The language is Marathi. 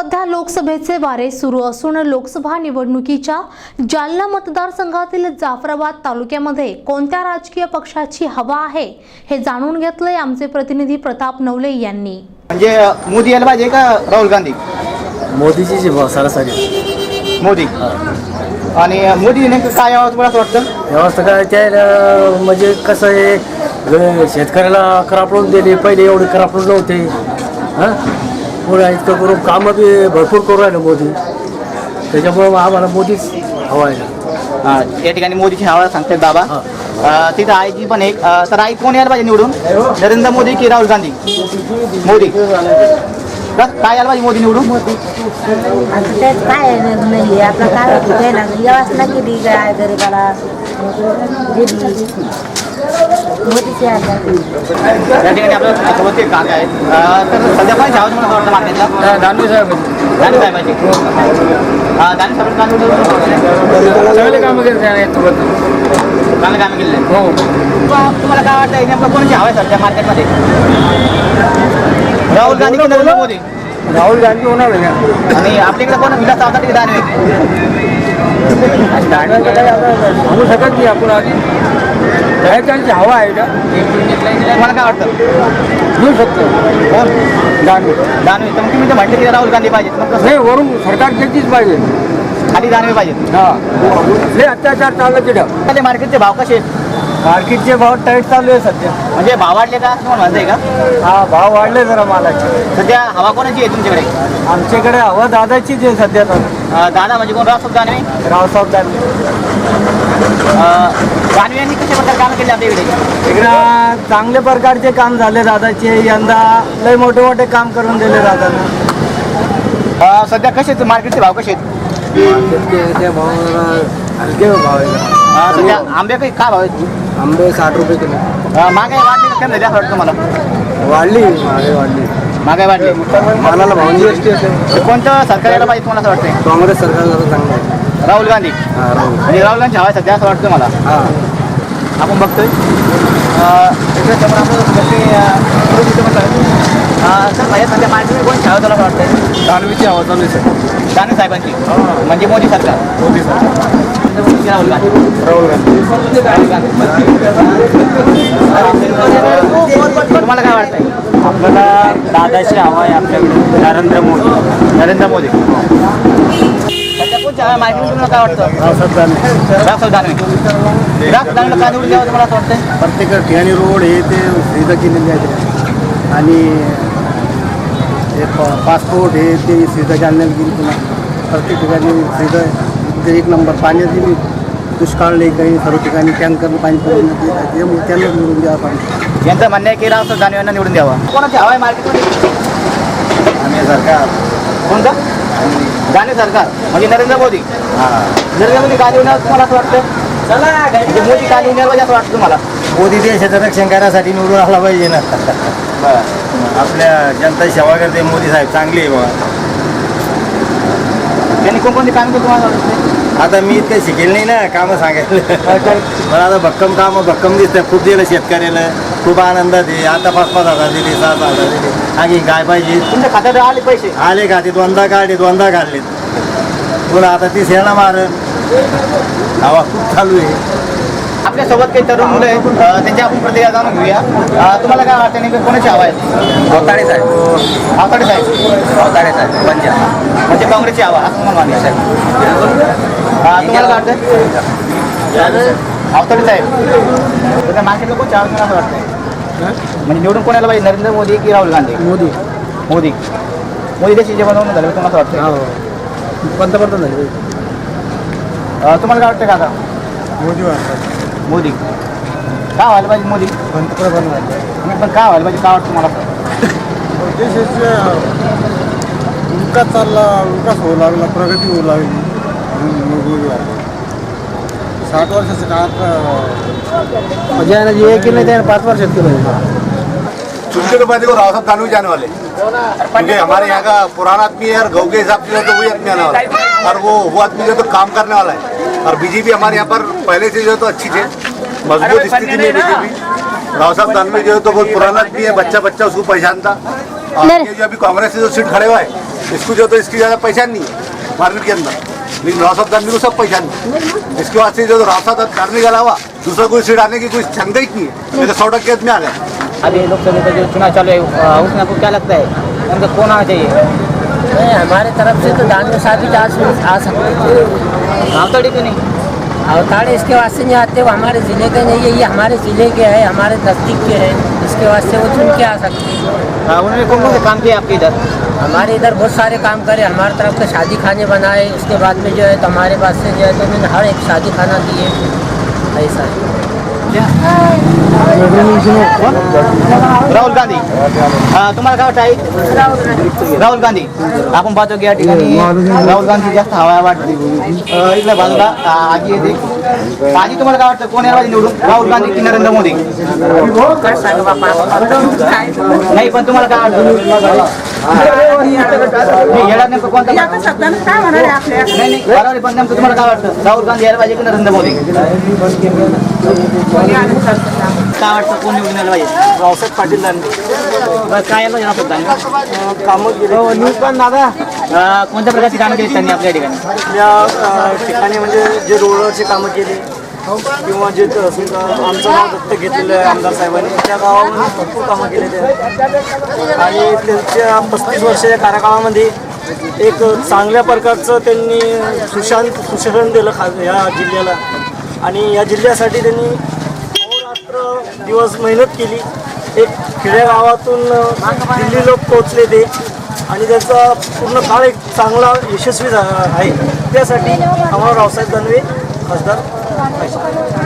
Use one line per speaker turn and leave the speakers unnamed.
सध्या लोकसभेचे वारे सुरू असून लोकसभा निवडणुकीच्या जालना मतदारसंघातील जाफराबाद तालुक्यामध्ये कोणत्या राजकीय पक्षाची हवा आहे हे जाणून घेतलंय आमचे प्रतिनिधी प्रताप नवले यांनी.
म्हणजे मोदी यायला पाहिजे का राहुल गांधी?
मोदीची सरासरी
मोदी. आणि मोदी नेमकं काय तुम्हाला असं वाटतं?
व्यवस्था काय त्या म्हणजे कसं आहे शेतकऱ्याला करापडून दिली पहिले एवढे करापडून नव्हते. हां? पुढे इतकं करून कामं बी भरपूर करू राहिलं मोदी. त्याच्यामुळं आम्हाला मोदीच हवा आहे.
हा, या ठिकाणी मोदीची हवा सांगतात बाबा. अं, तिथं आईची पण एक अं, तर आई कोण यायला पाहिजे निवडून? नरेंद्र मोदी की राहुल गांधी? मोदी. का- काय यायला पाहिजे मोदी निवडून?
त्यात काय नाही आपला काय होतं ना व्यवस्था केली काय गरीबाला? दिली मोदीची आता
या ठिकाणी आपल्यासोबत एक काका आहेत अं, तर सध्या पण हवा तुम्हाला वाटतं मार्केटला
दानवे साहेब.
दानवे साहेबांची हा, दानवे साहेब काय निवडून
सगळे कामं केले
चांगलं कामं केलेलं आहे
हो.
तुम्हा- तुम्हाला काय वाटतं नेमकं कोणाची हवा आहे सध्या मार्केटमध्ये? राहुल गांधी की नरेंद्र मोदी?
राहुल गांधी होणार आहे
आणि आपल्याकडे कोण? विलास चावतात की दानवे?
सांगू शकत नाही आपण आधी. काय त्यांची हवा आहे का?
तुम्हाला काय वाटतं?
घेऊ शकतो. दानवे.
दानवे. तर मग तुम्ही तर म्हटलं की राहुल गांधी पाहिजेत. मग कसं?
नाही वरून सरकार त्यांचीच पाहिजे.
खाली दानवे पाहिजेत.
हा. लय अत्याचार चालला तिथं.
मार्केटचे भाव कसे आहेत?
मार्केटचे भाव टाईट चालू आहे सध्या.
म्हणजे भाव वाढले का? तुम्हाला म्हणताय का?
हा भाव वाढले जरा मालाचे.
सध्या हवा कोणाची आहे तुमच्याकडे?
आमच्याकडे हवा दादाचीच आहे सध्या तर.
अं, दादा म्हणजे कोण? रावसाहेब दानवे?
रावसाहेब दानवे.
अं, दानवे यांनी कशा प्रकारे कामं केली आपल्या इकडे?
इकडं चांगले प्रकारचे काम झाले दादाचे. यंदा लय मोठे मोठे काम करून दिले दादानं.
अं, सध्या कसे आहेत? मार्केटचे भाव कसे आहेत?
हलके भाव आहे
अं, सध्या आंबे काही काय भाव आहेत?
आंबे साठ रुपये किलो.
महागाई वाढली का? कमी झाली असं वाटतं मला
वाढली महागाई वाढली.
महागाई वाढली.
मालाला भाव जी एस टी असेल
तर कोणतं सरकार यायला पाहिजे तुम्हाला असं वाटतंय?
काँग्रेस सरकार जरा चांगलं आहे.
राहुल गांधी.
हा राहुल.
म्हणजे राहुल गांधी हवा आहे सध्या असं वाटतं मला.
हा.
आपण बघतोय. अं, इकडे समोर आपलं जसे, अं, पुरुष इथे पण. अं, सर माझ्या सध्या कोण छावा तुला वाटतंय?
दानवीची हवा चालू आहे सर.
दानवे साहेबांची. म्हणजे मोदी सरकार.
मोदी सरकार.
राहुल गांधी
राहुल गांधी
राहुल गांधी तुम्हाला काय वाटतंय?
आपल्याला दादाची हवा आहे आपल्याकडे. नरेंद्र मोदी.
नरेंद्र मोदी. सध्या तुम्हाला काय वाटतं?
रावसाहेब दानवे.
राहुल दानवे. राहुल दानवेला काय निवडून द्यावं तुम्हाला असं वाटतंय?
प्रत्येक ठिकाणी रोड हे ते सुविधा केलेली आहे आणि हे प- पासपोर्ट हे ते सुविधा जालन्यात गेली पुन्हा प्रत्येक ठिकाणी सुविधा आहे. ते एक नंबर पाण्याची बी दुष्काळ नाही काही सर्व ठिकाणी टँकर पाणी पुरवण्यात येत आहे त्यामुळे त्यांना मिळून द्यावं पाणी.
यांचं म्हणणं आहे की राहुल दानवे यांना निवडून द्यावा. कोणाची हवा आहे मार्केटमध्ये?
आम्ही सरकार.
कोणतं? दानवे सरकार. म्हणजे नरेंद्र मोदी. नरेंद्र मोदी का निवडणार तुम्हाला असं वाटतं? म्हणजे मोदी का निवडणार पाहिजे असं वाटतं तुम्हाला?
मोदी देशाचं रक्षण करण्यासाठी निवडून आला पाहिजे ना. आपल्या जनता सेवा करते मोदी साहेब. चांगली आहे बघा.
त्यांनी कोणकोणती कामं केली तुम्हाला वाटतं
आता मी इतकं शिकेल नाही ना कामं सांगायला. पण आता भक्कम कामं भक्कम दिसतं खूप दिलं शेतकऱ्याला खूप आनंदात आहे. आता पाच पाच हजार दिले सात हजार दिले. आणखी काय पाहिजे?
तुमच्या खात्यात आले पैसे.
आले का? ते दोनदा काढले दोनदा काढलेत. पुन्हा आता ती सेना मार हवा खूप चालू आहे.
आपल्यासोबत काही तरुण मुलं आहेत त्यांची आपण प्रतिक्रिया जाणून घेऊया. तुम्हाला काय वाटतं नेमकं कोणाची हवा आहे?
अवताडे साहेब.
आवताडे साहेब.
अवताडे साहेब पंजाब.
म्हणजे काँग्रेसची हवा असं मला मान्य आहे. अं, तुम्हाला काय वाटतं? आवताडे साहेब. मार्केटला कोण हवा असं वाटतंय. म्हणजे निवडून कोणाला पाहिजे नरेंद्र मोदी की राहुल गांधी?
मोदी.
मोदी. मोदी देशाचे बनवून झालं तुम्हाला वाटतं
हो. पंतप्रधान झाले.
तुम्हाला काय वाटतं काका?
मोदी वाटतात
मोदी. काय व्हायला पाहिजे मोदी?
पंतप्रधान. झाले
नाही, पण काय व्हायला पाहिजे? काय वाटतं तुम्हाला?
देशाचा विकास चालला विकास होऊ लागला प्रगती होऊ लागली. म्हणून. साठ वर्षाच्या काळात म्हणजे जे केलं त्याने पाच वर्षात केलं.
चुनके तो को राव साहब दानवे जाने वाले क्योंकि हमारे यहाँ का पुराना आदमी है और गौ के हिसाब से तो वही आदमी आने वाला है और वो वो आदमी जो तो काम करने वाला है. और बीजेपी हमारे यहाँ पर पहले से जो है तो अच्छी थे। मज़बूत स्थिति में बीजेपी। राव साहब दानवे जो है तो बहुत पुराना आदमी है बच्चा बच्चा उसको पहचानता और ये जो अभी कांग्रेस से जो सीट खड़े हुआ है इसको जो तो इसकी ज़्यादा पहचान नहीं है मार्केट के अंदर। लेकिन राव साहब गांधी को सब पहचान है। इसके बाद से जो राव साहब करने के अलावा दूसरा कोई सीट आने की कोई क्षमता ही नहीं है। नहीं तो सौ टक्के में आ गया।
अभी लोकसभा का जो चुनाव चालू है उसमें आपको क्या लगता है? उनका कौन आना चाहिए?
नहीं हमारे तरफ से तो दानवे साहब ही आ, आ सकते थे
रावतड़ी क्यों नहीं?
अवताड़े इसके वास्ते नहीं आते वो हमारे ज़िले के नहीं है ये हमारे ज़िले के है हमारे नज़दीक के हैं। इसके वास्ते वो चुन के आ सकते हैं
उन्होंने कौन कौन से काम किए आपके इधर?
हमारे इधर बहुत सारे काम करे हमारे तरफ के शादी खाने बनाए उसके बाद में जो है तो हमारे पास से जो है तो उन्होंने हर एक शादी खाना दिए। ऐसा है।
राहुल गांधी. तुम्हाला काय वाटतं आई? राहुल गांधी. आपण पाहतो की या ठिकाणी राहुल गांधी जास्त हवा वाटते. इथल्या बाजूला आजी येते आजी तुम्हाला काय वाटतं? कोण यायला निवडून? राहुल गांधी की नरेंद्र मोदी? नाही पण तुम्हाला काय वाटतं? पण नेमकं तुम्हाला काय वाटतं? राहुल गांधी यायला पाहिजे की नरेंद्र मोदी? काय वाटतं? कोण निवडून यायला पाहिजे?
रावसाहेब पाटील दानवे
बरं, काय यायला
कामं केली. न्यूज पण दादा.
कोणत्या प्रकारची कामं केली त्यांनी आपल्या ठिकाणी?
ठिकाणी म्हणजे जे रोडवरची कामं केली किंवा जे तहसील आमचं नाव दत्त घेतलेलं आहे आमदार साहेबांनी त्या गावामध्ये भरपूर कामं केले आहेत. आणि त्यांच्या पस्तीस वर्षाच्या कार्यकाळामध्ये एक चांगल्या प्रकारचं त्यांनी सुशांत सुशासन दिलं खा या जिल्ह्याला. आणि या जिल्ह्यासाठी त्यांनी अहोरात्र दिवस मेहनत केली. एक खेड्यागावातून दिल्ली लोक पोहोचले ते. आणि त्याचा पूर्ण काळ एक चांगला यशस्वी झाला आहे. त्यासाठी आम्हाला रावसाहेब दानवे खासदार まし。